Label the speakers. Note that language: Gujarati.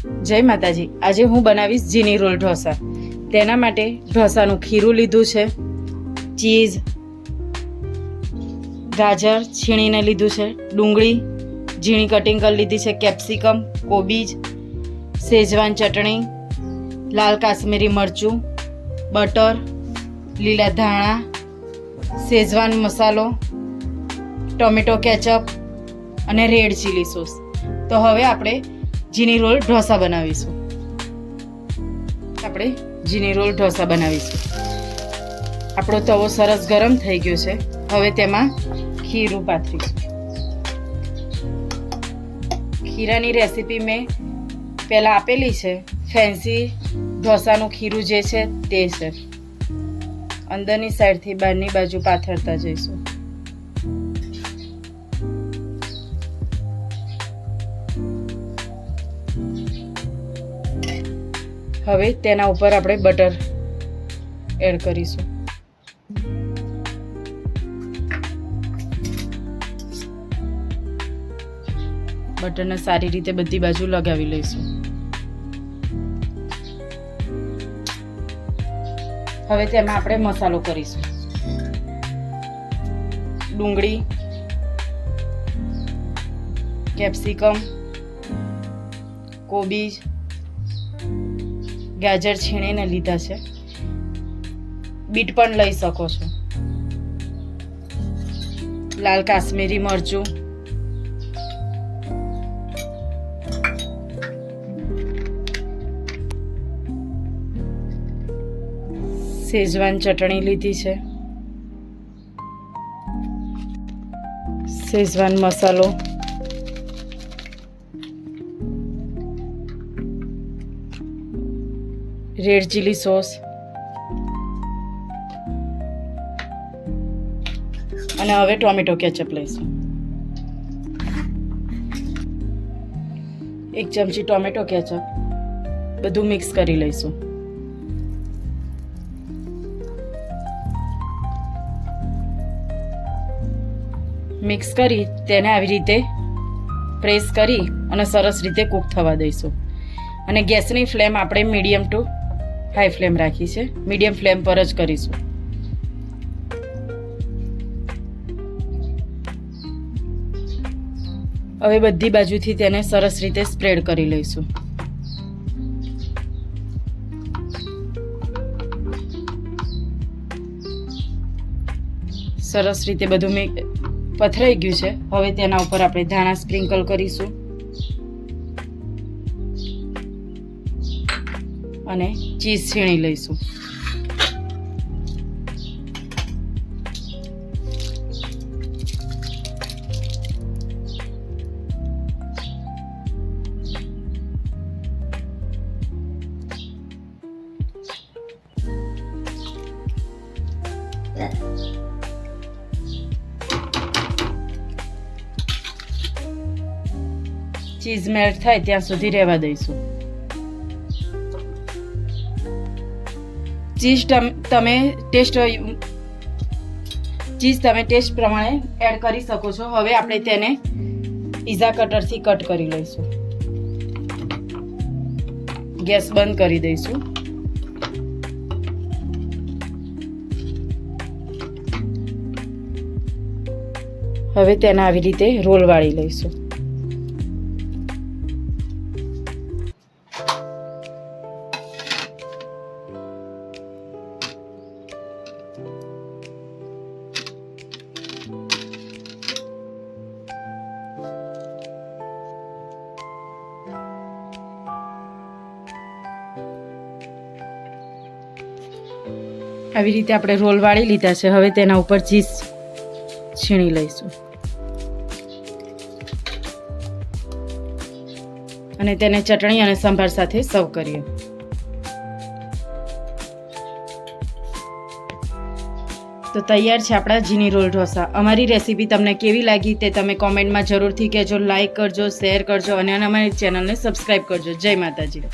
Speaker 1: જય માતાજી. આજે હું બનાવીશ જીની રોલ ઢોસા. તેના માટે ઢોસાનું ખીરું લીધું છે, ચીઝ, ગાજર છીણીને લીધું છે, ડુંગળી, ઝીણી કટિંગ કરી લીધી છે, કેપ્સિકમ, કોબીજ શેજવાન ચટણી, લાલ કાશ્મીરી મરચું, બટર, લીલા ધાણા શેજવાન મસાલો, ટોમેટો કેચઅપ અને રેડ ચીલી સોસ. તો હવે આપણે જીની રોલ ઢોસા બનાવીશું. આપણે જીની રોલ ઢોસા બનાવીશું. આપણો તવો સરસ ગરમ થઈ ગયો છે. હવે તેમાં ખીરું પાથરીશું. ખીરાની રેસીપી મેં પહેલાં આપેલી છે. ફેન્સી ઢોસાનું ખીરું જે છે તે છે. અંદરની સાઈડથી બહારની બાજુ પાથરતા જઈશું. હવે તેના ઉપર આપણે બટર એડ કરીશું. બટરને સારી રીતે બધી બાજુ લગાવી લઈશું. હવે તેમાં આપણે મસાલો કરીશું. ડુંગળી, કેપ્સિકમ, કોબીજ ગાજર છીણીને લીધા છે. બીટ પણ લઈ શકો છો. લાલ કાશ્મીરી મરચું. શેજવાન ચટણી લીધી છે. શેજવાન મસાલો. રેડ ચીલી સોસ અને હવે ટોમેટો કેચઅપ લઈશું. એક ચમચી ટોમેટો કેચઅપ. બધું મિક્સ કરી લઈશું. મિક્સ કરી તેને આવી રીતે પ્રેસ કરી અને સરસ રીતે કૂક થવા દઈશું. અને ગેસની ફ્લેમ આપણે મીડિયમ ટુ હાઈ ફ્લેમ રાખી છે. મીડિયમ ફ્લેમ પર જ કરીશું. હવે બધી બાજુથી તેને સરસ રીતે સ્પ્રેડ કરી લઈશું. સરસ રીતે બધું મેં પથરાઈ ગયું છે. હવે તેના ઉપર આપણે ધાણા સ્પ્રિંકલ કરીશું. અને ચીઝ છીણી લઈશું. ચીઝ મેલ્ટ થાય ત્યાં સુધી રહેવા દઈશું. ચીઝ તમ- ટેસ્ટ, ચીઝ તમે ટેસ્ટ પ્રમાણે એડ કરી શકો છો. હવે આપણે તેને પીઝા કટરથી કટ કરી લઈશું. ગેસ બંધ કરી દઈશું. હવે તેને આવી રીતે રોલ વાળી લઈશું. આવી રીતે આપણે રોલ વાળી લીધા છે. હવે તેના ઉપર ચીઝ છીણી લઈશું. અને તેને ચટણી અને સંભાર સાથે સર્વ કરીએ. તો તૈયાર છે આપણા જીની રોલ ઢોસા. અમારી રેસીપી તમને કેવી લાગી તે તમે કોમેન્ટમાં જરૂરથી કહેજો લાઇક કરજો, શેર કરજો અને અમારી ચેનલને સબસ્ક્રાઈબ કરજો. જય માતાજી.